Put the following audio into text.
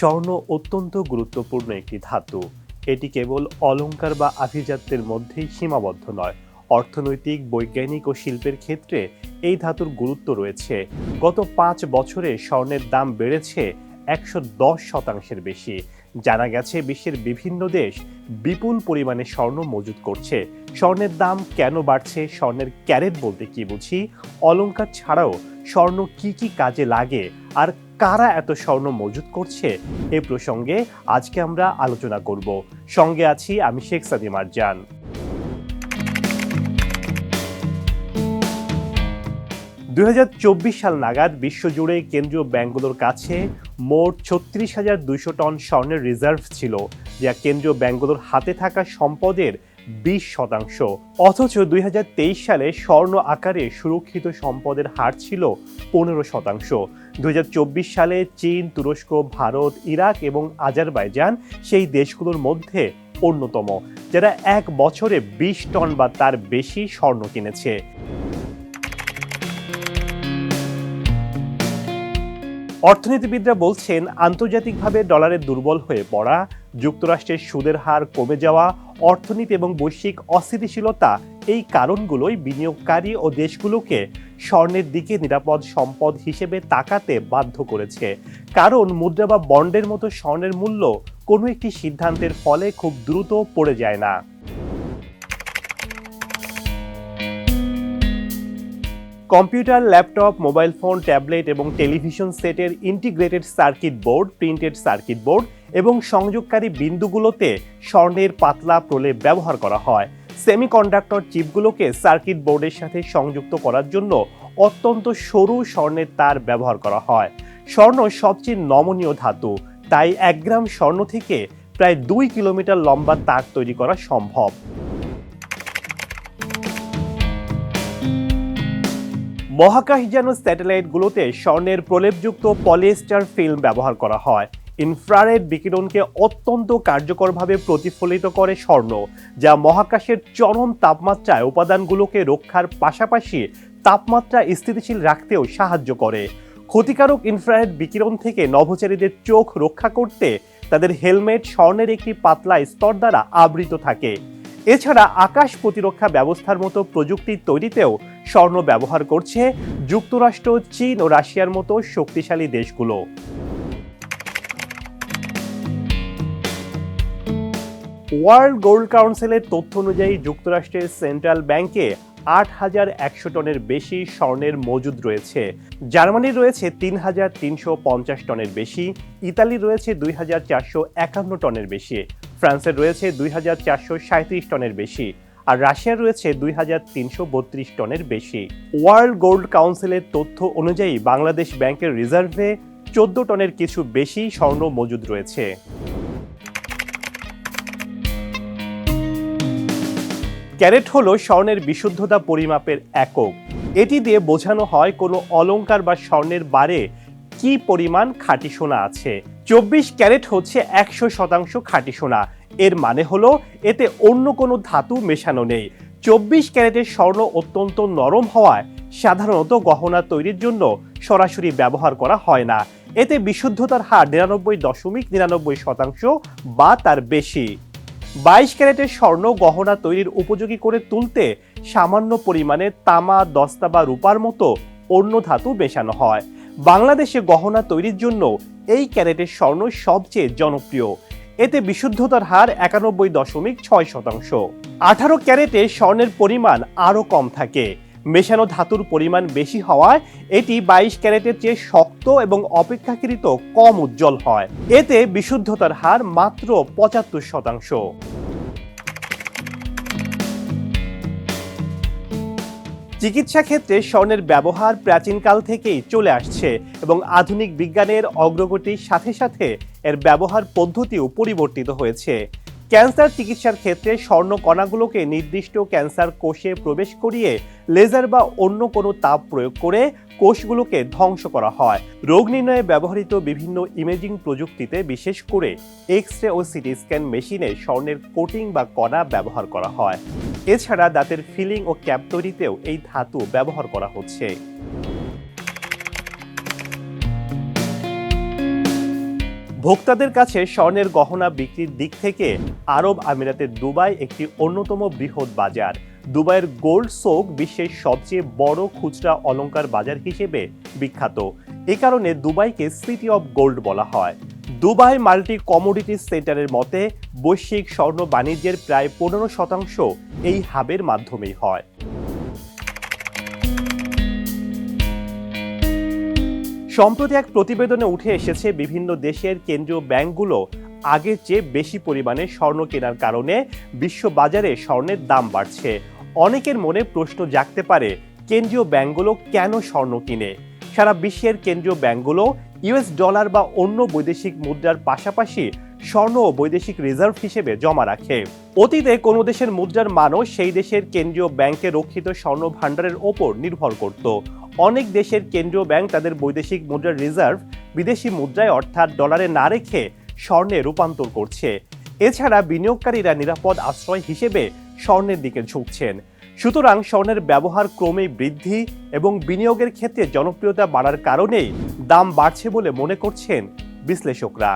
স্বর্ণ অত্যন্ত গুরুত্বপূর্ণ একটি ধাতু। এটি কেবল অলংকার বা আভিজাত্যের মধ্যেই সীমাবদ্ধ নয়। অর্থনৈতিক, বৈজ্ঞানিক ও শিল্পের ক্ষেত্রে এই ধাতুর গুরুত্ব রয়েছে। গত পাঁচ বছরে স্বর্ণের দাম বেড়েছে একশো দশ শতাংশের বেশি। জানা গেছে, বিশ্বের বিভিন্ন দেশ বিপুল পরিমাণে স্বর্ণ মজুত করছে। স্বর্ণের দাম কেন বাড়ছে, স্বর্ণের ক্যারেট বলতে কি বুঝি? অলঙ্কার ছাড়াও স্বর্ণ কি কি কাজে লাগে? আর কারা এত স্বর্ণ মজুত করছে? এ প্রসঙ্গে আজকে আমরা আলোচনা করব। সঙ্গে আছি আমি শেখ সাদি মারজান দুই সাল নাগাদ বিশ্বজুড়ে কেন্দ্রীয় ব্যাংকগুলোর কাছে মোট ছত্রিশ হাজার দুইশো টন স্বর্ণের রিজার্ভ ছিল, যা কেন্দ্রীয় ব্যাংকগুলোর হাতে থাকা সম্পদের বিশ শতাংশ। অথচ দুই হাজার তেইশ সালে স্বর্ণ আকারে সুরক্ষিত সম্পদের হার ছিল পনেরো শতাংশ। দুই হাজার চব্বিশ সালে চীন, তুরস্ক, ভারত, ইরাক এবং আজারবাইজান সেই দেশগুলোর মধ্যে অন্যতম, যারা এক বছরে বিশ টন বা তার বেশি স্বর্ণ কিনেছে। অর্থনীতিবিদরা বলছেন, আন্তর্জাতিকভাবে ডলারের দুর্বল হয়ে পড়া, যুক্তরাষ্ট্রের সুদের হার কমে যাওয়া, অর্থনীতি এবং বৈশ্বিক অস্থিতিশীলতা এই কারণগুলোই বিনিয়োগকারী ও দেশগুলোকে স্বর্ণের দিকে নিরাপদ সম্পদ হিসেবে তাকাতে বাধ্য করেছে। কারণ মুদ্রা বা বন্ডের মতো স্বর্ণের মূল্য কোনো একটি সিদ্ধান্তের ফলে খুব দ্রুত পড়ে যায় না। Computer, laptop, mobile phone, tablet এবং টেলিভিশন সেটের integrated circuit board, printed circuit board এবং সংযোগকারী বিন্দুগুলোতে স্বর্ণের পাতলা প্রলেপ ব্যবহার করা হয়। সেমিকন্ডাক্টর চিপগুলোকে সার্কিট বোর্ডের সাথে সংযুক্ত করার জন্য অত্যন্ত সরু স্বর্ণের তার ব্যবহার করা হয়। স্বর্ণ সবচেয়ে নমনীয় ধাতু, তাই এক গ্রাম স্বর্ণ থেকে প্রায় দুই কিলোমিটার লম্বা তার তৈরি করা সম্ভব। মহাকাশযান স্যাটেলাইটগুলোতে স্বর্ণের প্রলেপযুক্ত পলিয়েস্টার ফিল্ম ব্যবহার করা হয়। ইনফ্রারেড বিকিরণকে অত্যন্ত কার্যকরভাবে প্রতিফলিত করে স্বর্ণ, যা মহাকাশের চরম তাপমাত্রায় উপাদানগুলোকে রক্ষার পাশাপাশি তাপমাত্রা স্থিতিশীল রাখতেও সাহায্য করে। ক্ষতিকারক ইনফ্রারেড বিকিরণ থেকে নভোচারীদের চোখ রক্ষা করতে তাদের হেলমেট স্বর্ণের একটি পাতলা স্তর দ্বারা আবৃত থাকে। এছাড়া আকাশ প্রতিরক্ষা ব্যবস্থার মতো প্রযুক্তি তৈরিতেও স্বর্ণ ব্যবহার করছে যুক্তরাষ্ট্র, চীন ও রাশিয়ার মতো শক্তিশালী দেশগুলো। ওয়ার্ল্ড গোল্ড কাউন্সিলের তথ্য অনুযায়ী যুক্তরাষ্ট্রের সেন্ট্রাল ব্যাংকে আট হাজার একশো টনের বেশি স্বর্ণের মজুদ রয়েছে। জার্মানির রয়েছে তিন হাজার তিনশো পঞ্চাশ টনের বেশি ইতালির রয়েছে দুই হাজার চারশো একান্ন টনের বেশি। ফ্রান্সের রয়েছে দুই হাজার চারশো সাঁত্রিশ টনের বেশি আর রাশিয়ার রয়েছে দুই হাজার তিনশো বত্রিশ টনের বেশি। ওয়ার্ল্ড গোল্ড কাউন্সিলের তথ্য অনুযায়ী বাংলাদেশ ব্যাংকের রিজার্ভে চোদ্দ টনের কিছু বেশি স্বর্ণ মজুদ রয়েছে। ক্যারেট হলো স্বর্ণের বিশুদ্ধতা পরিমাপের একক। এটি দিয়ে বোঝানো হয় কোনো অলংকার বা স্বর্ণের বারে কি পরিমাণ খাঁটি সোনা আছে। চব্বিশ ক্যারেট হচ্ছে একশো শতাংশ খাঁটি সোনা। এর মানে হলো এতে অন্য কোনো ধাতু মেশানো নেই। চব্বিশ ক্যারেটের স্বর্ণ অত্যন্ত নরম হওয়ায় সাধারণত গহনা তৈরির জন্য সরাসরি ব্যবহার করা হয় না। এতে বিশুদ্ধতার হার নিরানব্বই দশমিক নিরানব্বই শতাংশ বা তার বেশি। বাইশ ক্যারেটের স্বর্ণ গহনা তৈরির উপযোগী করে তুলতে সামান্য পরিমাণে তামা, দস্তা বা রূপার মতো অন্য ধাতু মেশানো হয়। বাংলাদেশে গহনা তৈরির জন্য এই ক্যারেটের স্বর্ণ সবচেয়ে জনপ্রিয়। এতে বিশুদ্ধতার হার একানব্বই দশমিক ছয় শতাংশ। আঠারো ক্যারেটে স্বর্ণের পরিমাণ আরও কম থাকে। মেশানো ধাতুর পরিমাণ বেশি হওয়ায় এটি বাইশ ক্যারেটের চেয়ে শক্ত এবং অপেক্ষাকৃত কম উজ্জ্বল হয়। এতে বিশুদ্ধতার হার মাত্র পঁচাত্তর শতাংশ। চিকিৎসা ক্ষেত্রে স্বর্ণের ব্যবহার প্রাচীনকাল থেকেই চলে আসছে এবং আধুনিক বিজ্ঞানের অগ্রগতির সাথে সাথে এর ব্যবহার পদ্ধতিও পরিবর্তিত হয়েছে। ক্যান্সার চিকিৎসার ক্ষেত্রে স্বর্ণ কণাগুলোকে নির্দিষ্ট ক্যান্সার কোষে প্রবেশ করিয়ে লেজার বা অন্য কোনো তাপ প্রয়োগ করে কোষগুলোকে ধ্বংস করা হয়। রোগ নির্ণয়ে ব্যবহৃত বিভিন্ন ইমেজিং প্রযুক্তিতে বিশেষ করে এক্স রে ও সিটি স্ক্যান মেশিনে স্বর্ণের কোটিং বা কণা ব্যবহার করা হয়। এছাড়া দাঁতের ফিলিং ও ক্যাপ তৈরিতেও এই ধাতু ব্যবহার করা হচ্ছে। ভোক্তাদের কাছে স্বর্ণের গহনা বিক্রির দিক থেকে আরব আমিরাতের দুবাই একটি অন্যতম বৃহৎ বাজার। দুবাইয়ের গোল্ড সোক বিশ্বের সবচেয়ে বড় খুচরা অলংকার বাজার হিসেবে বিখ্যাত। এ কারণে দুবাইকে সিটি অফ গোল্ড বলা হয়। দুবাই মাল্টি কমোডিটি সেন্টারের মতে, বৈশ্বিক স্বর্ণ বাণিজ্যের প্রায় পনেরো শতাংশ এই হাবের মাধ্যমেই হয়। সম্প্রতি এক প্রতিবেদনে উঠে এসেছে, বিভিন্ন দেশের কেন্দ্রীয় ব্যাংকগুলো আগের চেয়ে বেশি পরিমাণে স্বর্ণ কেনার কারণে বিশ্ব বাজারে স্বর্ণের দাম বাড়ছে। অনেকের মনে প্রশ্ন জাগতে পারে, কেন্দ্রীয় ব্যাংকগুলো কেন স্বর্ণ কিনে? সারা বিশ্বের কেন্দ্রীয় ব্যাংকগুলো ইউএস ডলার বা অন্য বৈদেশিক মুদ্রার পাশাপাশি স্বর্ণ ও বৈদেশিক রিজার্ভ হিসেবে জমা রাখে। অতীতে কোনো দেশের মুদ্রার মানও সেই দেশের কেন্দ্রীয় ব্যাংকে রক্ষিত স্বর্ণ ভাণ্ডারের ওপর নির্ভর করত। অনেক দেশের কেন্দ্রীয় ব্যাংক তাদের বৈদেশিক মুদ্রার রিজার্ভ বিদেশি মুদ্রায় অর্থাৎ ডলারে না রেখে স্বর্ণে রূপান্তর করছে। এছাড়া বিনিয়োগকারীরা নিরাপদ আশ্রয় হিসেবে স্বর্ণের দিকে ঝুঁকছেন। সুতরাং স্বর্ণের ব্যবহার ক্রমেই বৃদ্ধি এবং বিনিয়োগের ক্ষেত্রে জনপ্রিয়তা বাড়ার কারণেই দাম বাড়ছে বলে মনে করছেন বিশ্লেষকরা।